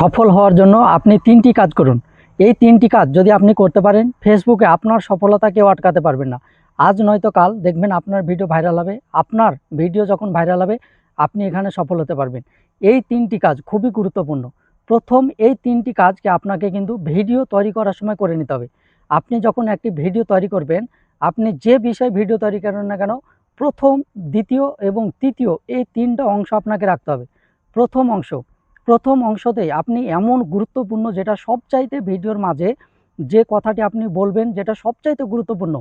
সফল হওয়ার জন্য আপনি তিনটি কাজ করুন। এই তিনটি কাজ যদি আপনি করতে পারেন ফেসবুকে আপনার সফলতা কেউ আটকাতে পারবেন না। আজ নয়তো কাল দেখবেন আপনার ভিডিও ভাইরাল হবে। আপনার ভিডিও যখন ভাইরাল হবে, আপনি এখানে সফল হতে পারবেন। এই তিনটি কাজ খুবই গুরুত্বপূর্ণ। প্রথম, এই তিনটি কাজকে আপনাকে কিন্তু ভিডিও তৈরি করার সময় করে নিতে হবে। আপনি যখন একটি ভিডিও তৈরি করবেন, আপনি যে বিষয়ে ভিডিও তৈরি করেন না কেন, প্রথম, দ্বিতীয় এবং তৃতীয় এই তিনটা অংশ আপনাকে রাখতে হবে। প্রথম অংশ প্রথম অংশতেই আপনি এমন গুরুত্বপূর্ণ যেটা সবচাইতে ভিডিওর মাঝে যে কথাটি আপনি বলবেন যেটা সবচাইতে গুরুত্বপূর্ণ,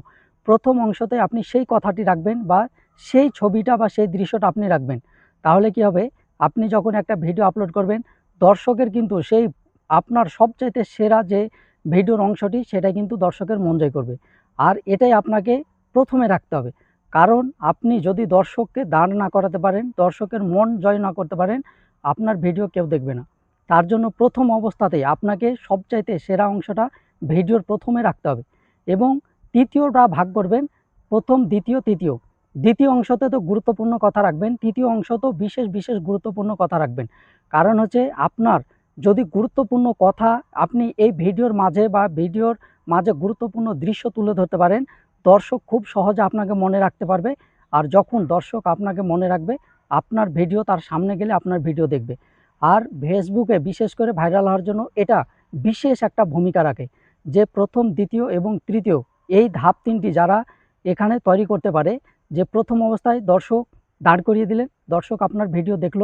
প্রথম অংশতে আপনি সেই কথাটি রাখবেন বা সেই ছবিটা বা সেই দৃশ্যটা আপনি রাখবেন। তাহলে কি হবে? আপনি যখন একটা ভিডিও আপলোড করবেন, দর্শকের কিন্তু সেই আপনার সবচাইতে সেরা যে ভিডিওর অংশটি সেটা কিন্তু দর্শকের মন জয় করবে। আর এটাই আপনাকে প্রথমে রাখতে হবে। কারণ আপনি যদি দর্শককে দাঁড় না করাতে পারেন, দর্শকের মন জয় না করতে পারেন আপনার ভিডিও কেউ দেখবে না। তার জন্য প্রথম অবস্থাতেই আপনাকে সবচাইতে সেরা অংশটা ভিডিওর প্রথমে রাখতে হবে এবং তৃতীয়টা ভাগ করবেন প্রথম, দ্বিতীয়, তৃতীয়। দ্বিতীয় অংশতে তো গুরুত্বপূর্ণ কথা রাখবেন, তৃতীয় অংশ তো বিশেষ বিশেষ গুরুত্বপূর্ণ কথা রাখবেন। কারণ হচ্ছে আপনার যদি গুরুত্বপূর্ণ কথা আপনি এই ভিডিওর মাঝে বা ভিডিওর মাঝে গুরুত্বপূর্ণ দৃশ্য তুলে ধরতে পারেন, দর্শক খুব সহজে আপনাকে মনে রাখতে পারবে। আর যখন দর্শক আপনাকে মনে রাখবে আপনার ভিডিও তার সামনে গেলে আপনার ভিডিও দেখবে। আর ফেসবুকে বিশেষ করে ভাইরাল হওয়ার জন্য এটা বিশেষ একটা ভূমিকা রাখে যে প্রথম, দ্বিতীয় এবং তৃতীয় এই ধাপ তিনটি যারা এখানে তৈরি করতে পারে যে প্রথম অবস্থায় দর্শক দাঁড় করিয়ে দিলেন, দর্শক আপনার ভিডিও দেখল,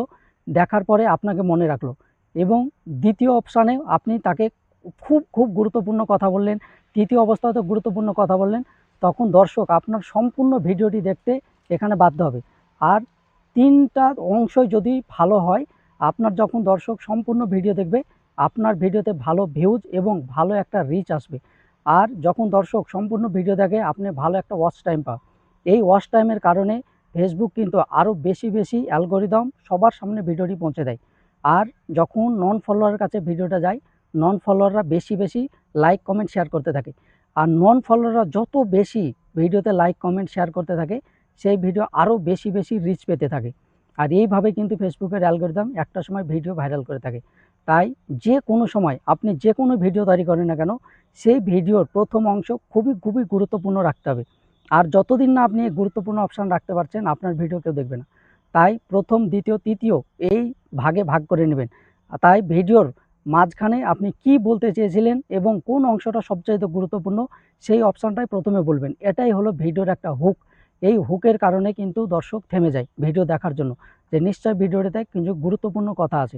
দেখার পরে আপনাকে মনে রাখল এবং দ্বিতীয় অপশানে আপনি তাকে খুব খুব গুরুত্বপূর্ণ কথা বললেন, তৃতীয় অবস্থাতে গুরুত্বপূর্ণ কথা বললেন, তখন দর্শক আপনার সম্পূর্ণ ভিডিওটি দেখতে এখানে বাধ্য হবে। আর তিনটা অংশই যদি ভালো হয়, আপনার যখন দর্শক সম্পূর্ণ ভিডিও দেখবে, আপনার ভিডিওতে ভালো ভিউজ এবং ভালো একটা রিচ আসবে। আর যখন দর্শক সম্পূর্ণ ভিডিও দেখে, আপনি ভালো একটা ওয়াচ টাইম পান এই ওয়াচ টাইমের কারণে ফেসবুক কিন্তু আরও বেশি বেশি অ্যালগোরিদম সবার সামনে ভিডিওটি পৌঁছে দেয়। আর যখন নন ফলোয়ারের কাছে ভিডিওটা যায় নন ফলোয়াররা বেশি বেশি লাইক কমেন্ট শেয়ার করতে থাকে। আর নন ফলোয়াররা যত বেশি ভিডিওতে লাইক কমেন্ট শেয়ার করতে থাকে সেই ভিডিও আরও বেশি বেশি রিচ পেতে থাকে। আর এইভাবে কিন্তু ফেসবুকের অ্যালগোরিদম একটা সময় ভিডিও ভাইরাল করে থাকে। তাই যে কোনো সময় আপনি যে কোনো ভিডিও তৈরি করেন না কেন, সেই ভিডিওর প্রথম অংশ খুবই খুবই গুরুত্বপূর্ণ রাখতে হবে। আর যতদিন না আপনি গুরুত্বপূর্ণ অপশান রাখতে পারছেন, আপনার ভিডিও কেউ দেখবে না। তাই প্রথম, দ্বিতীয়, তৃতীয় এই ভাগে ভাগ করে নেবেন। তাই ভিডিওর মাঝখানে আপনি কি বলতে চেয়েছিলেন এবং কোন অংশটা সবচাইতে গুরুত্বপূর্ণ, সেই অপশানটাই প্রথমে বলবেন। এটাই হলো ভিডিওর একটা হুক এই হুকের কারণে কিন্তু দর্শক থেমে যায় ভিডিও দেখার জন্য। যে নিশ্চয় ভিডিওটিতে কিছু গুরুত্বপূর্ণ কথা আছে।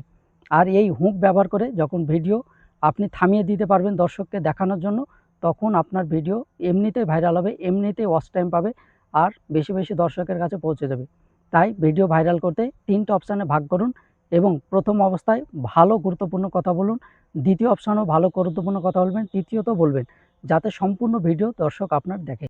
আর এই হুক ব্যবহার করে যখন ভিডিও আপনি থামিয়ে দিতে পারবেন দর্শককে দেখানোর জন্য, তখন আপনার ভিডিও এমনিতেই ভাইরাল হবে, এমনিতেই ওয়াচ টাইম পাবে আর বেশি বেশি দর্শকের কাছে পৌঁছে যাবে। তাই ভিডিও ভাইরাল করতে তিনটে অপশানে ভাগ করুন এবং প্রথম অবস্থায় ভালো গুরুত্বপূর্ণ কথা বলুন, দ্বিতীয় অপশানও ভালো গুরুত্বপূর্ণ কথা বলবেন, তৃতীয়ত বলবেন, যাতে সম্পূর্ণ ভিডিও দর্শক আপনার দেখে।